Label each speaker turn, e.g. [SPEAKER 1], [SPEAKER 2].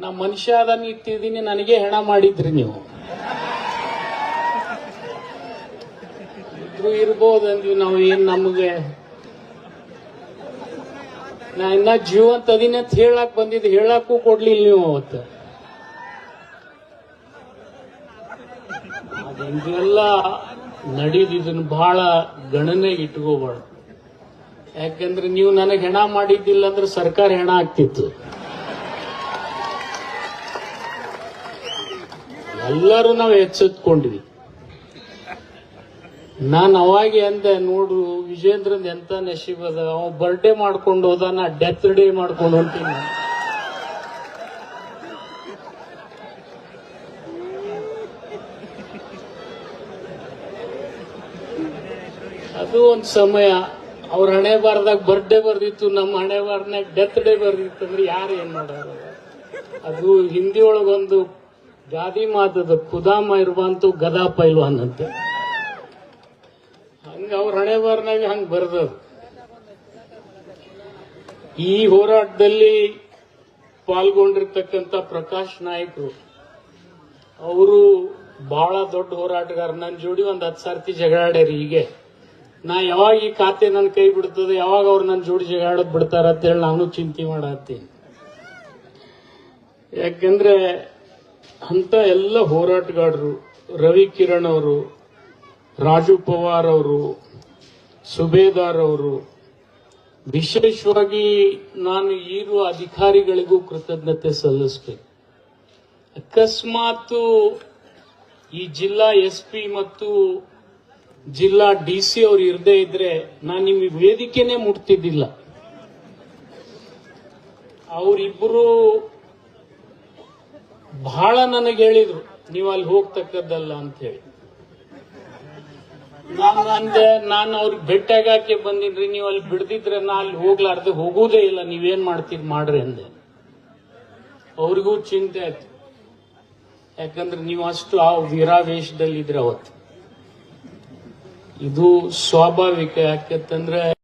[SPEAKER 1] ನಾ ಮನುಷ್ಯ ಅದನ್ನ ಇಟ್ಟಿದ್ದೀನಿ, ನನಗೆ ಹೆಣ ಮಾಡಿದ್ರಿ ನೀವು. ಇದ್ರು ಇರ್ಬೋದು ಅಂದ್ವಿ ನಾವು, ಏನ್ ನಮಗೆ? ನಾ ಇನ್ನ ಜೀವಂತ ಅದೀನಿ ಅಂತ ಹೇಳಕ್ ಬಂದಿದ್ದು, ಹೇಳಕ್ಕೂ ಕೊಡ್ಲಿಲ್ಲ ನೀವು ಅವತ್ತು. ಅದೆಲ್ಲ ನಡೀದು ಬಹಳ ಗಣನೆ ಇಟ್ಕೋಬಾರ್ದು. ಯಾಕಂದ್ರೆ ನೀವು ನನಗೆ ಹೆಣ ಮಾಡಿದ್ದಿಲ್ಲ ಅಂದ್ರೆ ಸರ್ಕಾರ ಹೆಣ ಆಗ್ತಿತ್ತು. ಎಲ್ಲರೂ ನಾವು ಎಚ್ಚೆತ್ಕೊಂಡ್ವಿ ನಾನು ಅವಾಗೆ ಅಂದೆ, ನೋಡು, ವಿಜೇಂದ್ರನ್ ಎಂತ ನಶೀಬದ ಅವ ಬರ್ಡೇ ಮಾಡ್ಕೊಂಡು ಹೋದ ನಾ ಡೆತ್ ಡೇ ಮಾಡ್ಕೊಂಡು ಹೊಂತೀನಿ ಅದು ಒಂದು ಸಮಯ, ಅವ್ರ ಹಣೆ ಬಾರ್ದಾಗ ಬರ್ಡೇ ಬರ್ದಿತ್ತು ನಮ್ಮ ಹಣೆ ಬಾರ್ನಾಗ ಡೆತ್ ಡೇ ಬರ್ದಿತ್ತು ಅಂದ್ರೆ ಯಾರು ಏನ್ ಮಾಡೋರು ಅದು ಹಿಂದಿ ಒಳಗೊಂದು ಗಾದಿ ಮಾತದ ಕುದಾಮ ಇರುವಂತ ಗದಾ ಪೈಲ್ವಾನ್ ಹಂಗ ಅವ್ರ ಹಣೆ ಬರ್ನಾಗ ಹಂಗ ಬರ್ದ ಈ ಹೋರಾಟದಲ್ಲಿ ಪಾಲ್ಗೊಂಡಿರ್ತಕ್ಕಂಥ ಪ್ರಕಾಶ್ ನಾಯ್ಕರು, ಅವರು ಬಹಳ ದೊಡ್ಡ ಹೋರಾಟಗಾರ. ನನ್ನ ಜೋಡಿ ಒಂದ್ ಹತ್ತು ಸರ್ತಿ ಜಗಳಾಡ್ಯಾರಿ ಹೀಗೆ. ನಾ ಯಾವಾಗ ಈ ಖಾತೆ ನನ್ನ ಕೈ ಬಿಡ್ತದೆ, ಯಾವಾಗ ಅವ್ರು ನನ್ನ ಜೋಡಿ ಜಗಳಾಡೋದ್ ಬಿಡ್ತಾರ ಅಂತೇಳಿ ನಾನು ಚಿಂತೆ ಮಾಡತ್ತೀನಿ. ಯಾಕಂದ್ರೆ ಅಂತ ಎಲ್ಲ ಹೋರಾಟಗಾರರು, ರವಿ ಕಿರಣ್ ಅವರು, ರಾಜು ಪವಾರ್ ಅವರು, ಸುಬೇದಾರ್ ಅವರು, ವಿಶೇಷವಾಗಿ ನಾನು ಇರುವ ಅಧಿಕಾರಿಗಳಿಗೂ ಕೃತಜ್ಞತೆ ಸಲ್ಲಿಸ್ಬೇಕು. ಅಕಸ್ಮಾತ್ ಈ ಜಿಲ್ಲಾ ಎಸ್ ಪಿ ಮತ್ತು ಜಿಲ್ಲಾ ಡಿ ಸಿ ಅವ್ರು ಇರದೇ ಇದ್ರೆ ನಾನು ನಿಮಗೆ ವೇದಿಕೆನೆ ಮುಟ್ತಿದ್ದಿಲ್ಲ. ಅವರಿಬ್ಬರು ಬಹಳ ನನಗೆ ಹೇಳಿದ್ರು ನೀವು ಅಲ್ಲಿ ಹೋಗ್ತಕ್ಕದ್ದಲ್ಲ ಅಂತ ಹೇಳಿ. ನಾನು ಅಂದೆ, ನಾನು ಅವ್ರಿಗೆ ಭೇಟಿಯಾಗಕ್ಕೆ ಬಂದಿನ್ರಿ, ನೀವು ಅಲ್ಲಿ ಬಿಡ್ದಿದ್ರೆ ನಾ ಅಲ್ಲಿ ಹೋಗ್ಲಾರ್ದೆ ಹೋಗೋದೇ ಇಲ್ಲ, ನೀವೇನ್ ಮಾಡ್ತೀರಿ, ಮಾಡ್ರಿ ಅಂದೆ. ಅವ್ರಿಗೂ ಚಿಂತೆ ಆಯ್ತು. ಯಾಕಂದ್ರೆ ನೀವು ಅಷ್ಟು ಆ ವೀರಾವೇಶದಲ್ಲಿದ್ರೆ ಅವತ್ತು. ಇದು ಸ್ವಾಭಾವಿಕ, ಯಾಕಂತಂದ್ರೆ